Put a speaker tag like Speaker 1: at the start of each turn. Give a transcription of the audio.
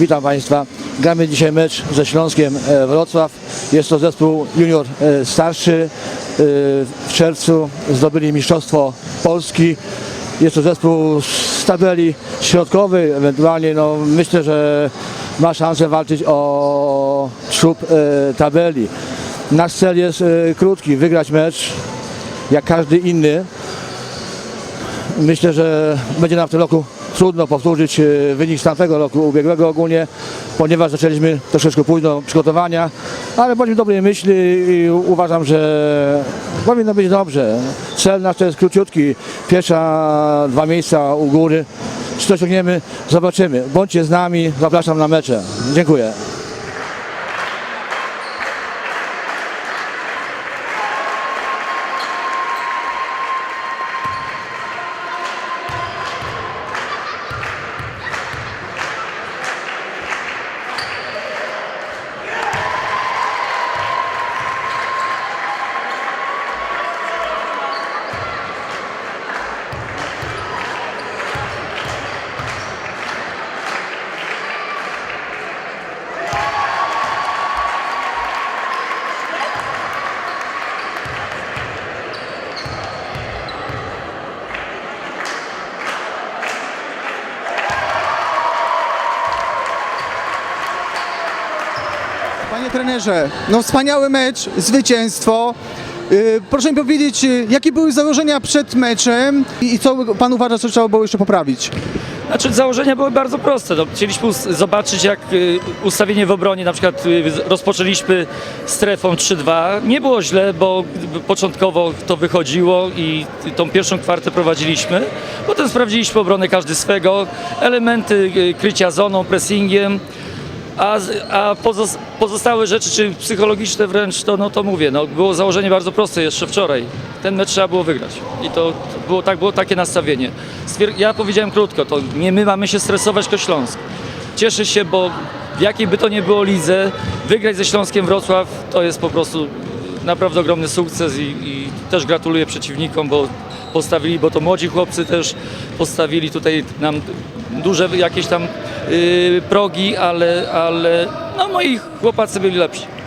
Speaker 1: Witam Państwa. Gramy dzisiaj mecz ze Śląskiem e, Wrocław. Jest to zespół junior e, starszy. E, W czerwcu zdobyli Mistrzostwo Polski. Jest to zespół z tabeli środkowej, ewentualnie no, myślę, że ma szansę walczyć o czub e, tabeli. Nasz cel jest krótki, wygrać mecz jak każdy inny. Myślę, że będzie nam w tym roku trudno powtórzyć e, wynik z tamtego roku ubiegłego ogólnie, ponieważ zaczęliśmy troszeczkę późno przygotowania, ale bądźmy dobrej myśli i uważam, że powinno być dobrze. Cel nasz jest króciutki, pierwsza dwa miejsca u góry. Czy to osiągniemy? Zobaczymy. Bądźcie z nami, zapraszam na mecze. Dziękuję.
Speaker 2: Panie trenerze, no wspaniały mecz, zwycięstwo. Yy, proszę mi powiedzieć, yy, jakie były założenia przed meczem i co pan uważa, co trzeba było jeszcze poprawić?
Speaker 3: Znaczy założenia były bardzo proste. No, chcieliśmy zobaczyć jak y, ustawienie w obronie, na przykład y, rozpoczęliśmy strefą 3-2. Nie było źle, bo y, początkowo to wychodziło i tą pierwszą kwartę prowadziliśmy. Potem sprawdziliśmy obronę każdy swego, elementy y, krycia zoną, pressingiem. A, a pozos- pozostałe rzeczy, czy psychologiczne wręcz, to, no to mówię, no, było założenie bardzo proste jeszcze wczoraj. Ten mecz trzeba było wygrać. I to, to było, tak, było takie nastawienie. Stwier- ja powiedziałem krótko, to nie my mamy się stresować, tylko Śląsk. Cieszę się, bo w jakiej by to nie było lidze, wygrać ze Śląskiem Wrocław to jest po prostu naprawdę ogromny sukces i, i też gratuluję przeciwnikom, bo postawili, bo to młodzi chłopcy też postawili tutaj nam duże jakieś tam yy, progi, ale, ale no moi chłopacy byli lepsi.